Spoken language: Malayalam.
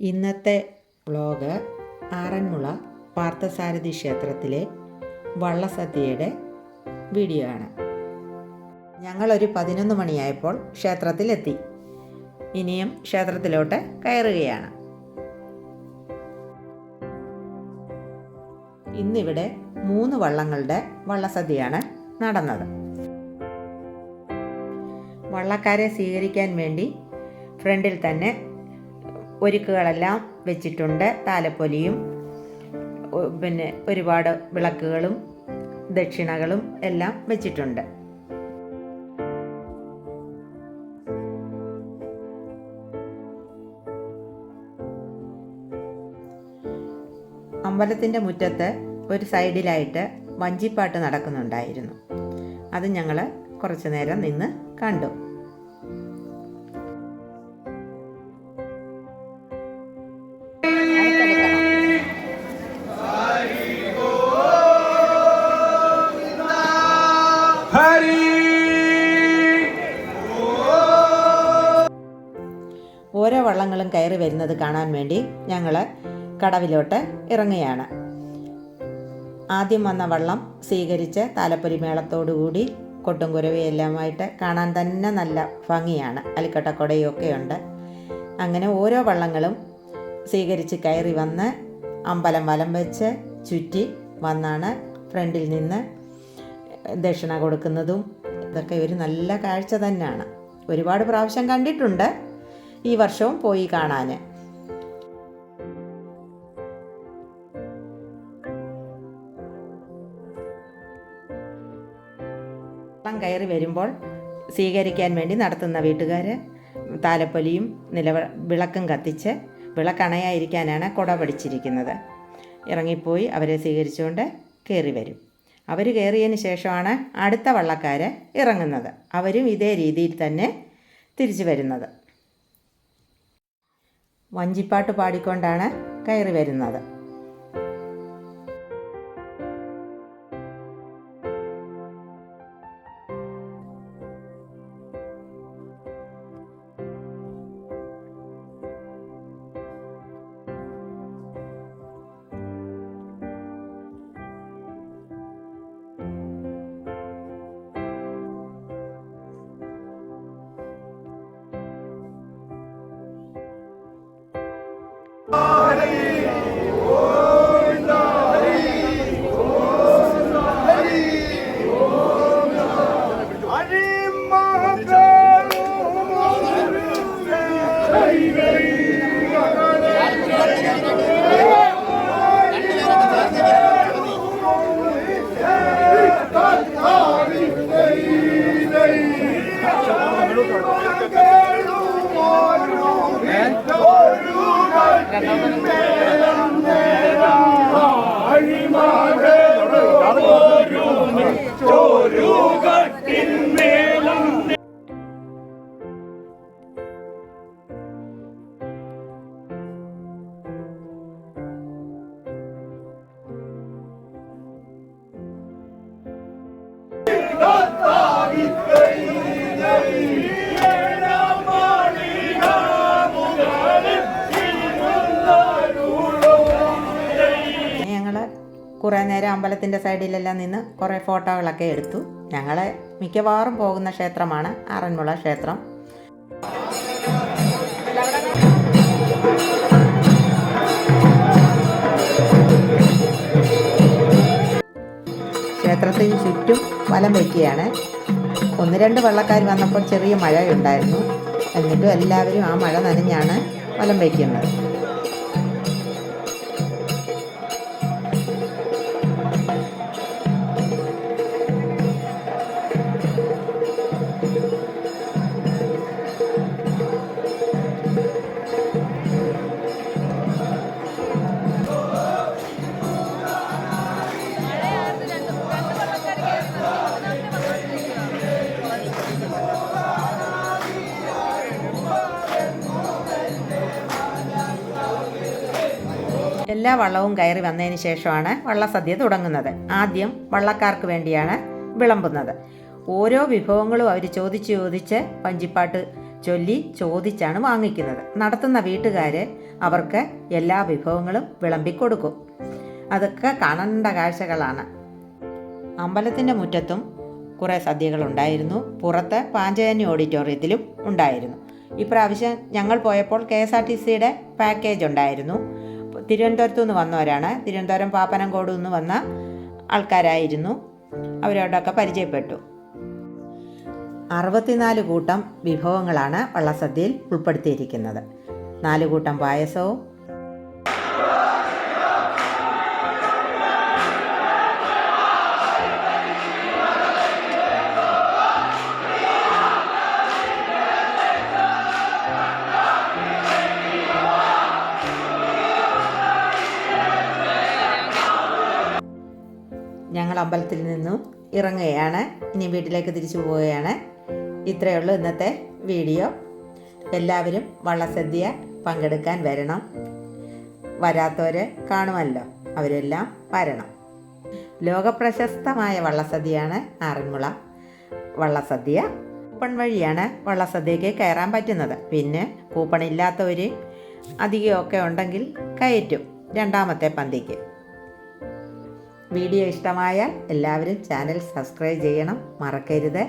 ഇന്നത്തെ വ്ളോഗ് ആറന്മുള പാർത്ഥസാരഥി ക്ഷേത്രത്തിലെ വള്ളസദ്യയുടെ വീഡിയോ ആണ്. ഞങ്ങളൊരു പതിനൊന്ന് മണിയായപ്പോൾ ക്ഷേത്രത്തിലെത്തി. ഇനിയും ക്ഷേത്രത്തിലോട്ട് കയറുകയാണ്. ഇന്നിവിടെ മൂന്ന് വള്ളങ്ങളുടെ വള്ളസദ്യയാണ് നടന്നത്. വള്ളക്കാരെ സ്വീകരിക്കാൻ വേണ്ടി ഫ്രണ്ടിൽ തന്നെ ഒരുക്കുകളെല്ലാം വെച്ചിട്ടുണ്ട്. താലപ്പൊലിയും പിന്നെ ഒരുപാട് വിളക്കുകളും ദക്ഷിണകളും എല്ലാം വെച്ചിട്ടുണ്ട്. അമ്പലത്തിന്റെ മുറ്റത്ത് ഒരു സൈഡിലായിട്ട് വഞ്ചിപ്പാട്ട് നടക്കുന്നുണ്ടായിരുന്നു. അത് ഞങ്ങൾ കുറച്ചു നേരം നിന്ന് കണ്ടു. ഓരോ വള്ളങ്ങളും കയറി വരുന്നത് കാണാൻ വേണ്ടി ഞങ്ങൾ കടവിലോട്ട് ഇറങ്ങുകയാണ്. ആദ്യം വന്ന വള്ളം സ്വീകരിച്ച് താലപ്പൊരി മേളത്തോടുകൂടി കൊട്ടും കുരവയെല്ലാമായിട്ട് കാണാൻ തന്നെ നല്ല ഭംഗിയാണ്. അലിക്കട്ടക്കൊടയൊക്കെ ഉണ്ട്. അങ്ങനെ ഓരോ വള്ളങ്ങളും സ്വീകരിച്ച് കയറി വന്ന് അമ്പലം വലം വെച്ച് ചുറ്റി വന്നാണ് ഫ്രണ്ടിൽ നിന്ന് ദക്ഷിണ കൊടുക്കുന്നതും. ഇതൊക്കെ ഒരു നല്ല കാഴ്ച തന്നെയാണ്. ഒരുപാട് പ്രാവശ്യം കണ്ടിട്ടുണ്ട്. ഈ വർഷവും പോയി കാണാൻ കയറി വരുമ്പോൾ സ്വീകരിക്കാൻ വേണ്ടി നടത്തുന്ന വീട്ടുകാർ താലപ്പൊലിയും നിലവ വിളക്കും കത്തിച്ച് വിളക്കണയായിരിക്കാനാണ് കുട പിടിച്ചിരിക്കുന്നത്. ഇറങ്ങിപ്പോയി അവരെ സ്വീകരിച്ചുകൊണ്ട് കയറി വരും. അവർ കയറിയതിന് ശേഷമാണ് അടുത്ത വള്ളക്കാരെ ഇറങ്ങുന്നത്. അവരും ഇതേ രീതിയിൽ തന്നെ തിരിച്ചു വരുന്നത്. വഞ്ചിപ്പാട്ട് പാടിക്കൊണ്ടാണ് കയറി വരുന്നത്. പിന്നെ നേരം അമ്പലത്തിന്റെ സൈഡിലെല്ലാം നിന്ന് കുറേ ഫോട്ടോകളൊക്കെ എടുത്തു. ഞങ്ങൾ മിക്കവാറും പോകുന്ന ക്ഷേത്രമാണ് ആറന്മുള ക്ഷേത്രം. ക്ഷേത്രത്തിന് ചുറ്റും വലം വയ്ക്കുകയാണ് ഒന്ന് രണ്ട് വെള്ളക്കാർ വന്നപ്പോൾ ചെറിയ മഴയുണ്ടായിരുന്നു. എന്നിട്ടും എല്ലാവരും ആ മഴ നനഞ്ഞാണ് വലം വയ്ക്കുന്നത് എല്ലാ വള്ളവും കയറി വന്നതിന് ശേഷമാണ് വള്ളസദ്യ തുടങ്ങുന്നത്. ആദ്യം വള്ളക്കാർക്ക് വേണ്ടിയാണ് വിളമ്പുന്നത്. ഓരോ വിഭവങ്ങളും അവർ ചോദിച്ച് ചോദിച്ച് വഞ്ചിപ്പാട്ട് ചൊല്ലി ചോദിച്ചാണ് വാങ്ങിക്കുന്നത്. നടത്തുന്ന വീട്ടുകാർ അവർക്ക് എല്ലാ വിഭവങ്ങളും വിളമ്പിക്കൊടുക്കും. അതൊക്കെ കാണേണ്ട കാഴ്ചകളാണ്. അമ്പലത്തിന്റെ മുറ്റത്തും കുറേ സദ്യകളുണ്ടായിരുന്നു പുറത്ത് പാഞ്ചജന്യ ഓഡിറ്റോറിയത്തിലും ഉണ്ടായിരുന്നു. ഇപ്രാവശ്യം ഞങ്ങൾ പോയപ്പോൾ കെ എസ് ആർ ടി സിയുടെ പാക്കേജ് ഉണ്ടായിരുന്നു. തിരുവനന്തപുരത്തു നിന്ന് വന്നവരാണ്. തിരുവനന്തപുരം പാപ്പനംകോട് നിന്ന് വന്ന ആൾക്കാരായിരുന്നു. അവരോടൊക്കെ പരിചയപ്പെട്ടു. അറുപത്തിനാല് കൂട്ടം വിഭവങ്ങളാണ് വള്ളസദ്യയിൽ ഉൾപ്പെടുത്തിയിരിക്കുന്നത്. നാല് കൂട്ടം പായസവും അമ്പലത്തിൽ നിന്നും ഇറങ്ങുകയാണ്. ഇനി വീട്ടിലേക്ക് തിരിച്ചു പോവുകയാണ്. ഇത്രയേ ഉള്ളൂ ഇന്നത്തെ വീഡിയോ. എല്ലാവരും വള്ളസദ്യ പങ്കെടുക്കാൻ വരണം. വരാത്തവർ കാണുമല്ലോ. അവരെല്ലാം വരണം. ലോകപ്രശസ്തമായ വള്ളസദ്യയാണ് ആറന്മുള. വള്ളസദ്യ കൂപ്പൺ വഴിയാണ് വള്ളസദ്യക്ക് കയറാൻ പറ്റുന്നത്. പിന്നെ കൂപ്പൺ അധികമൊക്കെ ഉണ്ടെങ്കിൽ കയറ്റും രണ്ടാമത്തെ പന്തിക്ക്. വീഡിയോ ഇഷ്ടമായാൽ എല്ലാവരും ചാനൽ സബ്സ്ക്രൈബ് ചെയ്യണം മറക്കരുത്.